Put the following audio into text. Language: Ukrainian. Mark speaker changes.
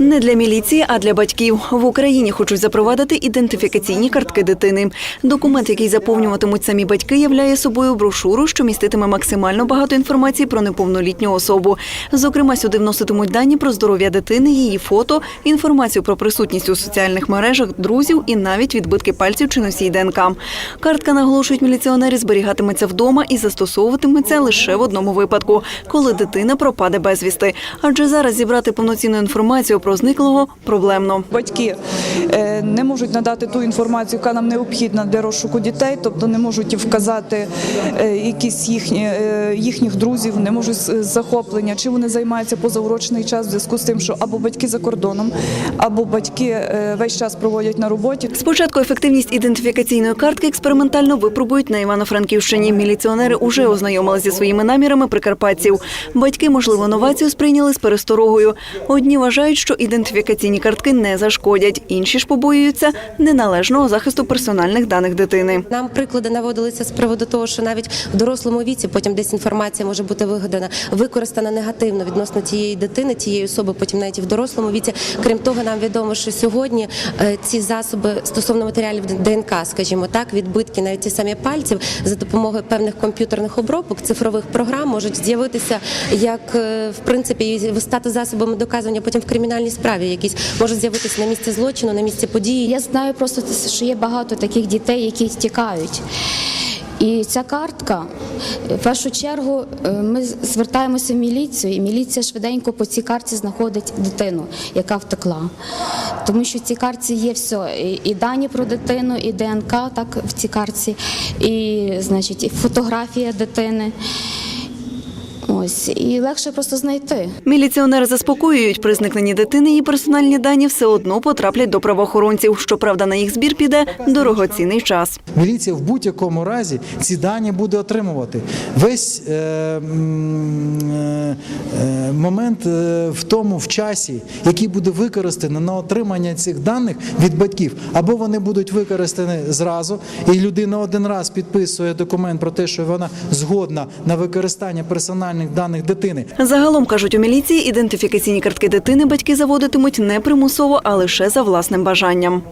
Speaker 1: Не для міліції, а для батьків в Україні хочуть запровадити ідентифікаційні картки дитини. Документ, який заповнюватимуть самі батьки, являє собою брошуру, що міститиме максимально багато інформації про неповнолітню особу. Зокрема, сюди вноситимуть дані про здоров'я дитини, її фото, інформацію про присутність у соціальних мережах, друзів і навіть відбитки пальців чи носій ДНК. Картка наголошують міліціонери, зберігатиметься вдома і застосовуватиметься лише в одному випадку, коли дитина пропаде безвісти. Адже зараз зібрати повноцінну інформацію про зниклого проблемно.
Speaker 2: Батьки е, не можуть надати ту інформацію, яка нам необхідна для розшуку дітей, тобто не можуть вказати е, якісь їхні, е, їхніх друзів, не можуть захоплення, чи вони займаються позаурочний час в зв'язку з тим, що або батьки за кордоном, або батьки е, весь час проводять на роботі.
Speaker 1: Спочатку ефективність ідентифікаційної картки експериментально випробують на Івано-Франківщині. Міліціонери уже ознайомилися зі своїми намірами прикарпатців. Батьки, можливо, новацію сприйняли з пересторогою. Одні вважають, що ідентифікаційні картки не зашкодять, інші ж побоюються неналежного захисту персональних даних дитини.
Speaker 3: Нам приклади наводилися з приводу того, що навіть в дорослому віці потім десь інформація може бути вигадана, використана негативно відносно тієї дитини, тієї особи, потім навіть в дорослому віці. Крім того, нам відомо, що сьогодні е, ці засоби стосовно матеріалів ДНК, скажімо так, відбитки навіть ті самі пальців за допомогою певних комп'ютерних обробок, цифрових програм можуть з'явитися як е, в принципі стати засобами доказування потім в кримінальній справі, якісь можуть з'явитися на місці злочину, на місці події.
Speaker 4: Я знаю просто, що є багато таких дітей, які тікають. І ця картка, в першу чергу, е, ми звертаємося в міліцію, і міліція швиденько по цій карті знаходить дитину, яка втекла. Тому що в цій картці є все, і, дані про дитину, і ДНК так в цій картці, і, значить, і фотографія дитини. Ось, і легше просто знайти.
Speaker 1: Міліціонери заспокоюють, при зникненні дитини її персональні дані все одно потраплять до правоохоронців. Щоправда, на їх збір піде дорогоцінний час.
Speaker 5: Міліція в будь-якому разі ці дані буде отримувати. Весь е, е, е, момент е, в тому в часі, який буде використаний на отримання цих даних від батьків, або вони будуть використані зразу, і людина один раз підписує документ про те, що вона згодна на використання персональних даних дитини.
Speaker 1: Загалом кажуть у міліції, ідентифікаційні картки дитини батьки заводитимуть не примусово, а лише за власним бажанням.